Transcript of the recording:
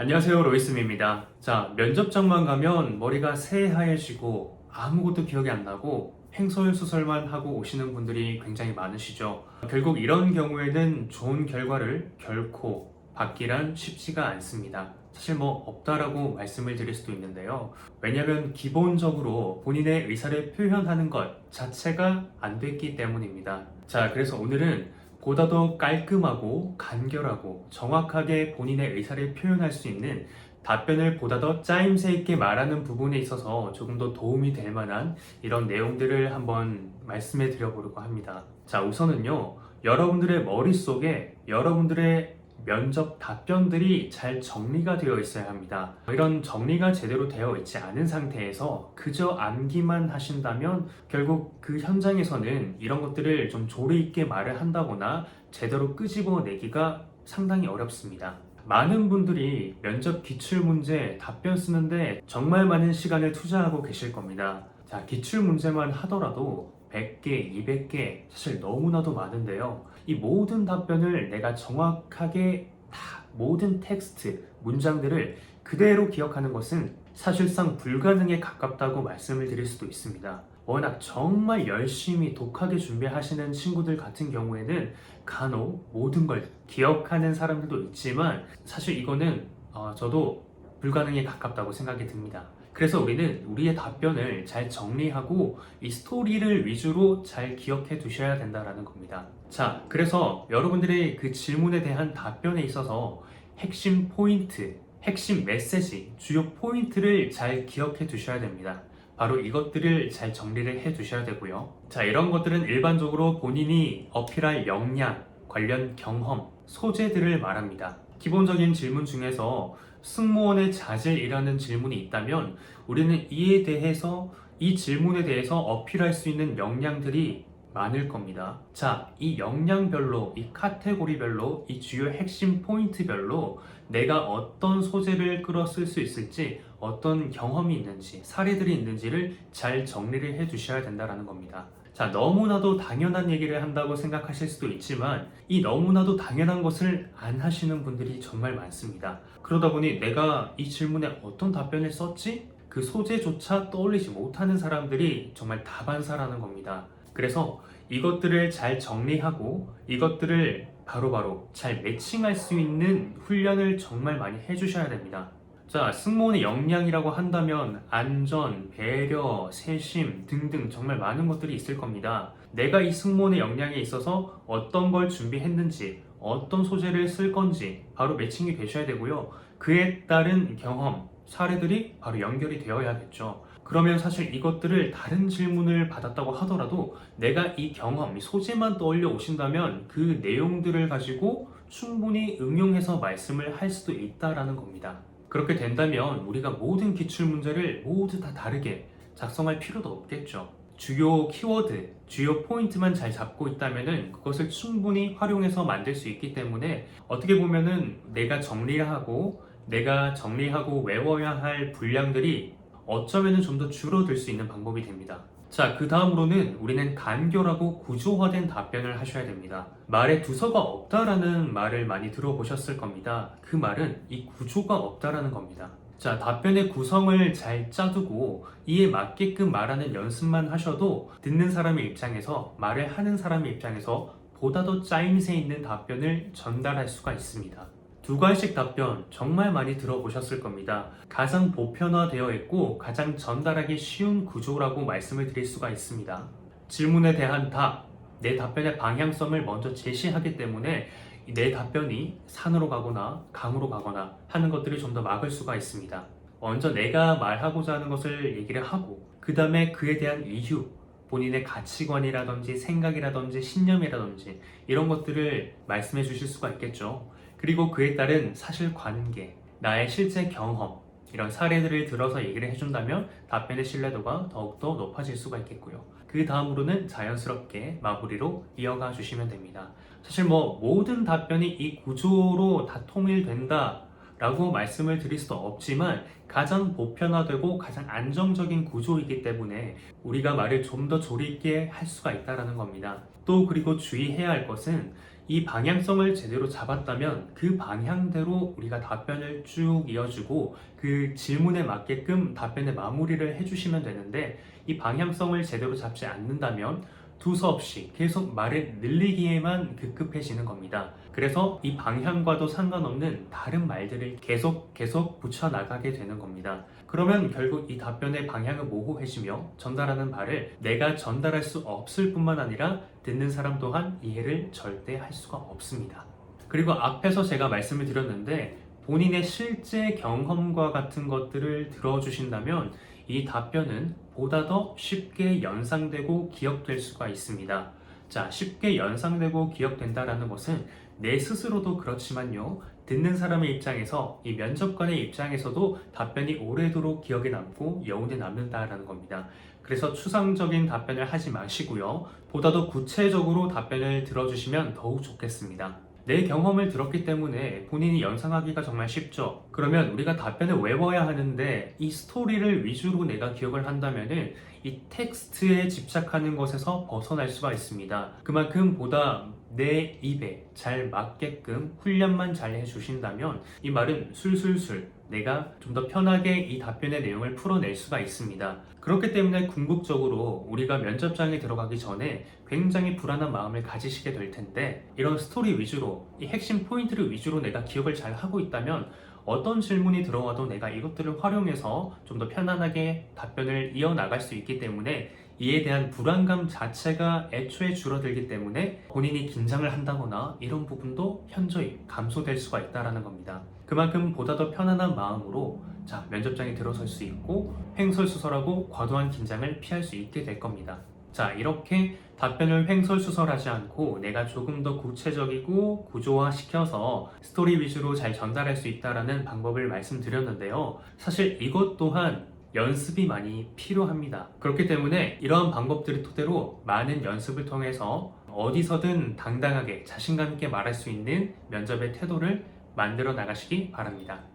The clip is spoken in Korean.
안녕하세요 로이스입니다. 자 면접장만 가면 머리가 새하얘지고 아무것도 기억이 안 나고 횡설수설만 하고 오시는 분들이 굉장히 많으시죠. 결국 이런 경우에는 좋은 결과를 결코 받기란 쉽지가 않습니다. 사실 뭐 없다라고 말씀을 드릴 수도 있는데요. 왜냐하면 기본적으로 본인의 의사를 표현하는 것 자체가 안 됐기 때문입니다. 자 그래서 오늘은 보다 더 깔끔하고 간결하고 정확하게 본인의 의사를 표현할 수 있는 답변을 보다 더 짜임새 있게 말하는 부분에 있어서 조금 더 도움이 될 만한 이런 내용들을 한번 말씀해 드려보려고 합니다. 자, 우선은요, 여러분들의 머릿속에 여러분들의 면접 답변들이 잘 정리가 되어 있어야 합니다. 이런 정리가 제대로 되어 있지 않은 상태에서 그저 암기만 하신다면 결국 그 현장에서는 이런 것들을 좀 조리 있게 말을 한다거나 제대로 끄집어내기가 상당히 어렵습니다. 많은 분들이 면접 기출 문제 답변 쓰는데 정말 많은 시간을 투자하고 계실 겁니다. 자, 기출 문제만 하더라도 100개, 200개, 사실 너무나도 많은데요. 이 모든 답변을 내가 정확하게 다 모든 텍스트, 문장들을 그대로 기억하는 것은 사실상 불가능에 가깝다고 말씀을 드릴 수도 있습니다. 워낙 정말 열심히 독하게 준비하시는 친구들 같은 경우에는 간혹 모든 걸 기억하는 사람들도 있지만 사실 이거는 어, 저도 불가능에 가깝다고 생각이 듭니다. 그래서 우리는 우리의 답변을 잘 정리하고 이 스토리를 위주로 잘 기억해 두셔야 된다라는 겁니다. 자, 그래서 여러분들의 그 질문에 대한 답변에 있어서 핵심 포인트, 핵심 메시지, 주요 포인트를 잘 기억해 두셔야 됩니다. 바로 이것들을 잘 정리를 해 두셔야 되고요. 자, 이런 것들은 일반적으로 본인이 어필할 역량, 관련 경험, 소재들을 말합니다. 기본적인 질문 중에서 승무원의 자질이라는 질문이 있다면 우리는 이에 대해서 이 질문에 대해서 어필할 수 있는 역량들이 많을 겁니다. 자, 이 역량별로, 이 카테고리별로, 이 주요 핵심 포인트별로 내가 어떤 소재를 끌어 쓸 수 있을지, 어떤 경험이 있는지, 사례들이 있는지를 잘 정리를 해 두셔야 된다는 겁니다. 자, 너무나도 당연한 얘기를 한다고 생각하실 수도 있지만, 이 너무나도 당연한 것을 안 하시는 분들이 정말 많습니다. 그러다 보니 내가 이 질문에 어떤 답변을 썼지? 그 소재조차 떠올리지 못하는 사람들이 정말 다반사라는 겁니다. 그래서 이것들을 잘 정리하고 이것들을 바로바로 잘 매칭할 수 있는 훈련을 정말 많이 해주셔야 됩니다. 자, 승무원의 역량이라고 한다면 안전, 배려, 세심 등등 정말 많은 것들이 있을 겁니다. 내가 이 승무원의 역량에 있어서 어떤 걸 준비했는지, 어떤 소재를 쓸 건지 바로 매칭이 되셔야 되고요. 그에 따른 경험, 사례들이 바로 연결이 되어야겠죠. 그러면 사실 이것들을 다른 질문을 받았다고 하더라도 내가 이 경험, 이 소재만 떠올려 오신다면 그 내용들을 가지고 충분히 응용해서 말씀을 할 수도 있다라는 겁니다. 그렇게 된다면 우리가 모든 기출 문제를 모두 다 다르게 작성할 필요도 없겠죠. 주요 키워드, 주요 포인트만 잘 잡고 있다면은 그것을 충분히 활용해서 만들 수 있기 때문에 어떻게 보면은 내가 정리를 하고 내가 정리하고 외워야 할 분량들이 어쩌면은 좀 더 줄어들 수 있는 방법이 됩니다. 자, 그 다음으로는 우리는 간결하고 구조화된 답변을 하셔야 됩니다. 말에 두서가 없다라는 말을 많이 들어보셨을 겁니다. 그 말은 이 구조가 없다라는 겁니다. 자, 답변의 구성을 잘 짜두고 이에 맞게끔 말하는 연습만 하셔도 듣는 사람의 입장에서 말을 하는 사람의 입장에서 보다 더 짜임새 있는 답변을 전달할 수가 있습니다. 두 가지씩 답변 정말 많이 들어보셨을 겁니다. 가장 보편화되어 있고 가장 전달하기 쉬운 구조라고 말씀을 드릴 수가 있습니다. 질문에 대한 답, 내 답변의 방향성을 먼저 제시하기 때문에 내 답변이 산으로 가거나 강으로 가거나 하는 것들을 좀 더 막을 수가 있습니다. 먼저 내가 말하고자 하는 것을 얘기를 하고 그 다음에 그에 대한 이유, 본인의 가치관이라든지 생각이라든지 신념이라든지 이런 것들을 말씀해 주실 수가 있겠죠. 그리고 그에 따른 사실관계, 나의 실제 경험, 이런 사례들을 들어서 얘기를 해준다면 답변의 신뢰도가 더욱더 높아질 수가 있겠고요. 그 다음으로는 자연스럽게 마무리로 이어가 주시면 됩니다. 사실 뭐 모든 답변이 이 구조로 다 통일된다 라고 말씀을 드릴 수도 없지만 가장 보편화되고 가장 안정적인 구조이기 때문에 우리가 말을 좀 더 조리 있게 할 수가 있다는 겁니다. 또 그리고 주의해야 할 것은 이 방향성을 제대로 잡았다면 그 방향대로 우리가 답변을 쭉 이어주고 그 질문에 맞게끔 답변의 마무리를 해주시면 되는데 이 방향성을 제대로 잡지 않는다면 두서없이 계속 말을 늘리기에만 급급해지는 겁니다. 그래서 이 방향과도 상관없는 다른 말들을 계속 계속 붙여나가게 되는 겁니다. 그러면 결국 이 답변의 방향을 모호해지며 전달하는 바를 내가 전달할 수 없을 뿐만 아니라 듣는 사람 또한 이해를 절대 할 수가 없습니다. 그리고 앞에서 제가 말씀을 드렸는데 본인의 실제 경험과 같은 것들을 들어주신다면 이 답변은 보다 더 쉽게 연상되고 기억될 수가 있습니다. 자, 쉽게 연상되고 기억된다라는 것은 내 스스로도 그렇지만요. 듣는 사람의 입장에서 이 면접관의 입장에서도 답변이 오래도록 기억에 남고 여운에 남는다라는 겁니다. 그래서 추상적인 답변을 하지 마시고요. 보다 더 구체적으로 답변을 들어주시면 더욱 좋겠습니다. 내 경험을 들었기 때문에 본인이 연상하기가 정말 쉽죠. 그러면 우리가 답변을 외워야 하는데 이 스토리를 위주로 내가 기억을 한다면은 이 텍스트에 집착하는 것에서 벗어날 수가 있습니다. 그만큼 보다 내 입에 잘 맞게끔 훈련만 잘 해주신다면 이 말은 술술술 내가 좀 더 편하게 이 답변의 내용을 풀어낼 수가 있습니다. 그렇기 때문에 궁극적으로 우리가 면접장에 들어가기 전에 굉장히 불안한 마음을 가지시게 될 텐데 이런 스토리 위주로 이 핵심 포인트를 위주로 내가 기억을 잘 하고 있다면 어떤 질문이 들어와도 내가 이것들을 활용해서 좀 더 편안하게 답변을 이어나갈 수 있기 때문에 이에 대한 불안감 자체가 애초에 줄어들기 때문에 본인이 긴장을 한다거나 이런 부분도 현저히 감소될 수가 있다는 겁니다. 그만큼 보다 더 편안한 마음으로 자 면접장에 들어설 수 있고 횡설수설하고 과도한 긴장을 피할 수 있게 될 겁니다. 자 이렇게 답변을 횡설수설하지 않고 내가 조금 더 구체적이고 구조화시켜서 스토리 위주로 잘 전달할 수 있다라는 방법을 말씀드렸는데요. 사실 이것 또한 연습이 많이 필요합니다. 그렇기 때문에 이러한 방법들을 토대로 많은 연습을 통해서 어디서든 당당하게 자신감 있게 말할 수 있는 면접의 태도를 만들어 나가시기 바랍니다.